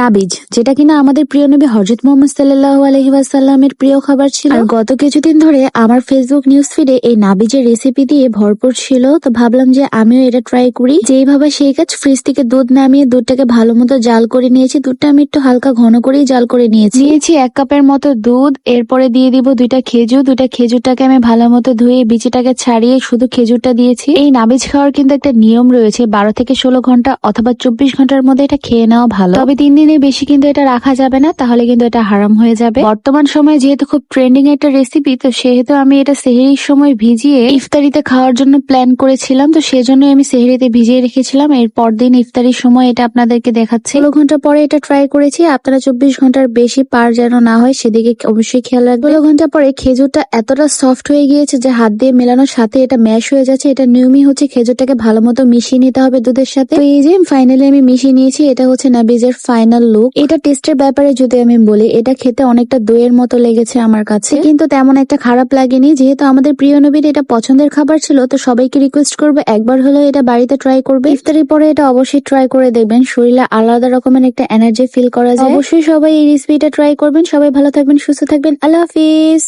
নাবিজ, যেটা কিনা আমাদের প্রিয় নবী হজরত মোহাম্মদ সাল্লাহ আলহিবাসাল্লামের প্রিয় খাবার ছিল। গত কিছুদিন ধরে আমার ফেসবুক নিউজ ফিডে এই নাবিজের রেসিপি দিয়ে ভরপুর ছিল। তো ভাবলাম যে আমিও এটা ট্রাই করি। যেইভাবে সেই কাজ ফ্রিজ থেকে দুধ নামিয়ে দুধটাকে ভালো মতো জাল করে নিয়েছি। দুধটা আমি একটু হালকা ঘন করেই জাল করে নিয়েছি। নিয়েছি এক কাপের মতো দুধ। এরপরে দিয়ে দিব দুইটা খেজুর। দুইটা খেজুরটাকে আমি ভালো মতো ধুয়ে বিচিটাকে ছাড়িয়ে শুধু খেজুরটা দিয়েছি। এই নাবিজ খাওয়ার কিন্তু একটা নিয়ম রয়েছে, বারো থেকে ষোলো ঘণ্টা অথবা চব্বিশ ঘণ্টার মধ্যে এটা খেয়ে নেওয়া ভালো। তবে তিন দিনের বেশি কিন্তু এটা রাখা যাবে না, তাহলে কিন্তু এটা হারাম হয়ে যাবে। বর্তমান সময়ে যেহেতু খুব ট্রেন্ডিং একটা রেসিপি তো সেহেতু আমি এটা সেহেরির সময় ভিজিয়ে ইফতারিতে খাওয়ার জন্য প্ল্যান করেছিলাম, তো সেজন্য আমি সেহেরিতে ভিজিয়ে রেখেছিলাম। এর পরদিন ইফতারির সময় এটা আপনাদেরকে দেখাচ্ছি। ষোলো ঘণ্টা পরে এটা ট্রাই করেছি, আপনারা চব্বিশ ঘণ্টার বেশি পার যেন না হয় সেদিকে অবশ্যই খেয়াল রাখবেন। ষোলো ঘণ্টা পরে খেজুরটা এতটা সফট হয়ে গিয়েছে যে হাত দিয়ে মেলানোর সাথে এটা ম্যাশ হয়ে যাচ্ছে, এটা নিয়মই হচ্ছে, খেজুরটাকে ভালো মতো মিশিয়ে নিতে হবে দুধের সাথে। এই যে ফাইনালি আমি মিশিয়ে নিয়েছি, এটা হচ্ছে নাবিজের ফাইনাল লুক এটা টেস্টের ব্যাপারে যদি আমি বলি, এটা খেতে অনেকটা দইয়ের মতো লেগেছে আমার কাছে। কিন্তু তেমন একটা খারাপ লাগেনি, যেহেতু আমাদের প্রিয় নবীর এটা পছন্দের খাবার ছিল, তো সবাইকে রিকোয়েস্ট করবে, একবার হলেও এটা বাড়িতে ট্রাই করবে। ইফতারের পরে এটা অবশ্যই ট্রাই করে দেখবেন, শরীরে আলাদা রকমের একটা এনার্জি ফিল করা যায়। অবশ্যই সবাই এই রেসিপিটা ট্রাই করবেন, সবাই ভালো থাকবেন, সুস্থ থাকবেন, আল্লাহ হাফিজ।